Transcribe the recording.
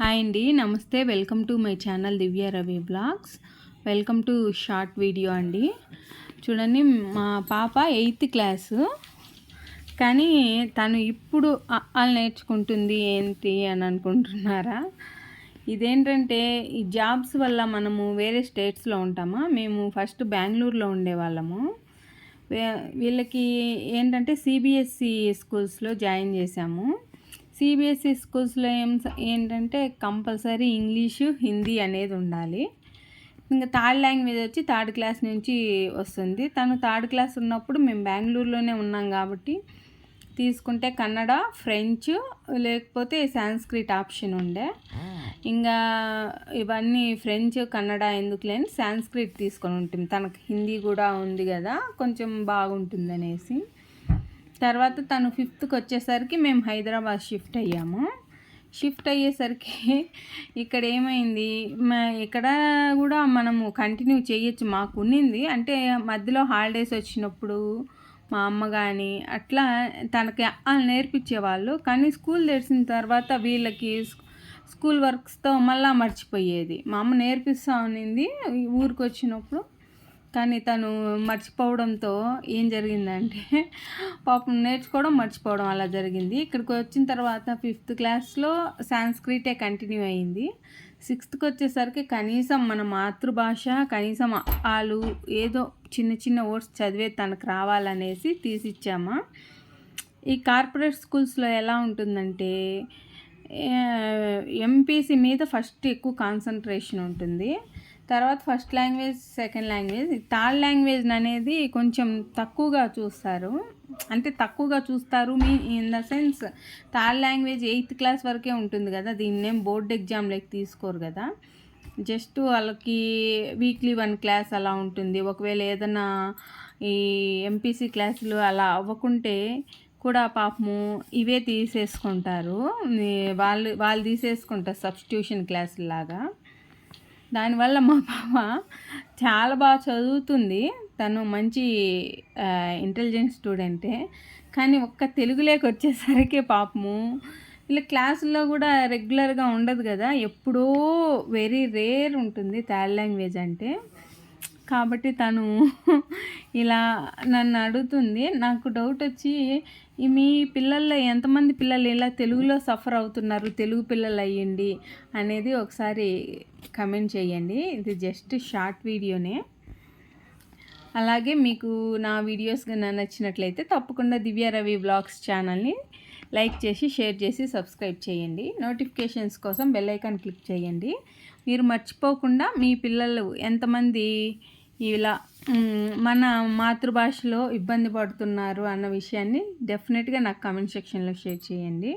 Hi అండి నమస్తే. Welcome to my channel Divya Ravi blogs welcome to short video అండి. చూడండి మా పాప ఎయిత్ క్లాసు. కానీ తను ఇప్పుడు అలు నేర్చుకుంటుంది ఏంటి అని అనుకుంటున్నారా? ఇదేంటంటే ఈ జాబ్స్ వల్ల మనము వేరే స్టేట్స్లో ఉంటామా? మేము ఫస్ట్ బెంగళూరులో ఉండేవాళ్ళము. వీళ్ళకి ఏంటంటే సిబిఎస్సి స్కూల్స్లో జాయిన్ చేశాము. సిబిఎస్ఈ స్కూల్స్లో ఏం ఏంటంటే కంపల్సరీ ఇంగ్లీషు హిందీ అనేది ఉండాలి. ఇంకా థర్డ్ లాంగ్వేజ్ వచ్చి థర్డ్ క్లాస్ నుంచి వస్తుంది. తను థర్డ్ క్లాస్ ఉన్నప్పుడు మేము బెంగళూరులోనే ఉన్నాం కాబట్టి తీసుకుంటే కన్నడ ఫ్రెంచ్ లేకపోతే సాంస్క్రిట్ ఆప్షన్ ఉండే. ఇంకా ఇవన్నీ ఫ్రెంచ్ కన్నడ ఎందుకు లేని సాంస్క్రిట్ తీసుకొని ఉంటుంది. తనకు హిందీ కూడా ఉంది కదా కొంచెం బాగుంటుంది అనేసి. తర్వాత తను ఫిఫ్త్కి వచ్చేసరికి మేము హైదరాబాద్ షిఫ్ట్ అయ్యాము. షిఫ్ట్ అయ్యేసరికి ఇక్కడ ఏమైంది? ఇక్కడ కూడా మనము కంటిన్యూ చేయొచ్చు మాకు ఉన్నింది అంటే మధ్యలో హాలిడేస్ వచ్చినప్పుడు మా అమ్మ కానీ అట్లా తనకి వాళ్ళు నేర్పించేవాళ్ళు. కానీ స్కూల్ తెరిచిన తర్వాత వీళ్ళకి స్కూల్ వర్క్స్తో మళ్ళీ మర్చిపోయేది. మా అమ్మ నేర్పిస్తూ ఉన్నింది ఊరికి వచ్చినప్పుడు కానీ తను మర్చిపోవడంతో ఏం జరిగిందంటే పాపం నేర్చుకోవడం మర్చిపోవడం అలా జరిగింది. ఇక్కడికి వచ్చిన తర్వాత ఫిఫ్త్ క్లాస్లో సాంస్క్రిటే కంటిన్యూ అయింది. సిక్స్త్కి వచ్చేసరికి కనీసం మన మాతృభాష కనీసం వాళ్ళు ఏదో చిన్న చిన్న వర్డ్స్ చదివే తనకు రావాలనేసి తీసిచ్చామా. ఈ కార్పొరేట్ స్కూల్స్లో ఎలా ఉంటుందంటే ఎంపీసీ మీద ఫస్ట్ ఎక్కువ కాన్సన్ట్రేషన్ ఉంటుంది. తర్వాత first language second language. Third language అనేది కొంచెం తక్కువగా చూస్తారు. అంటే తక్కువగా చూస్తారు మీ in the sense third language eighth class వరకే ఉంటుంది కదా. దీన్నేం బోర్డ్ ఎగ్జామ్ లైక్ తీసుకోరు కదా. జస్ట్ వాళ్ళకి వీక్లీ వన్ క్లాస్ అలా ఉంటుంది. ఒకవేళ ఏదైనా ఈ ఎంపీసీ క్లాసులు అలా అవ్వకుంటే కూడా పాపము ఇవే తీసేసుకుంటారు. వాళ్ళు వాళ్ళు తీసేసుకుంటారు సబ్స్టిట్యూషన్ క్లాసులాగా దానివల్ల మా పాప చాలా బాగా చదువుతుంది. తను మంచి ఇంటెలిజెంట్ స్టూడెంటే కానీ ఒక్క తెలుగులోకి వచ్చేసరికి పాపము ఇలా క్లాసుల్లో కూడా రెగ్యులర్గా ఉండదు కదా. ఎప్పుడో వెరీ రేర్ ఉంటుంది థర్డ్ లాంగ్వేజ్ అంటే. కాబట్టి తను ఇలా నన్ను అడుగుతుంది. నాకు డౌట్ వచ్చి మీ పిల్లల్లో ఎంతమంది పిల్లలు ఇలా తెలుగులో సఫర్ అవుతున్నారు? తెలుగు పిల్లలు అయ్యండి అనేది ఒకసారి కమెంట్ చేయండి. ఇది జస్ట్ షార్ట్ వీడియోనే అలాగే మీకు నా వీడియోస్ నచ్చినట్లయితే తప్పకుండా దివ్య రవి బ్లాగ్స్ ఛానల్ని లైక్ చేసి షేర్ చేసి సబ్స్క్రైబ్ చేయండి. నోటిఫికేషన్స్ కోసం బెల్ ఐకాన్ క్లిక్ చేయండి. మీరు మర్చిపోకుండా మీ పిల్లలు ఎంతమంది ఇలా మన మాతృభాషలో ఇబ్బంది పడుతున్నారు అన్న విషయాన్ని డెఫినెట్గా నాకు కామెంట్ సెక్షన్లో షేర్ చేయండి.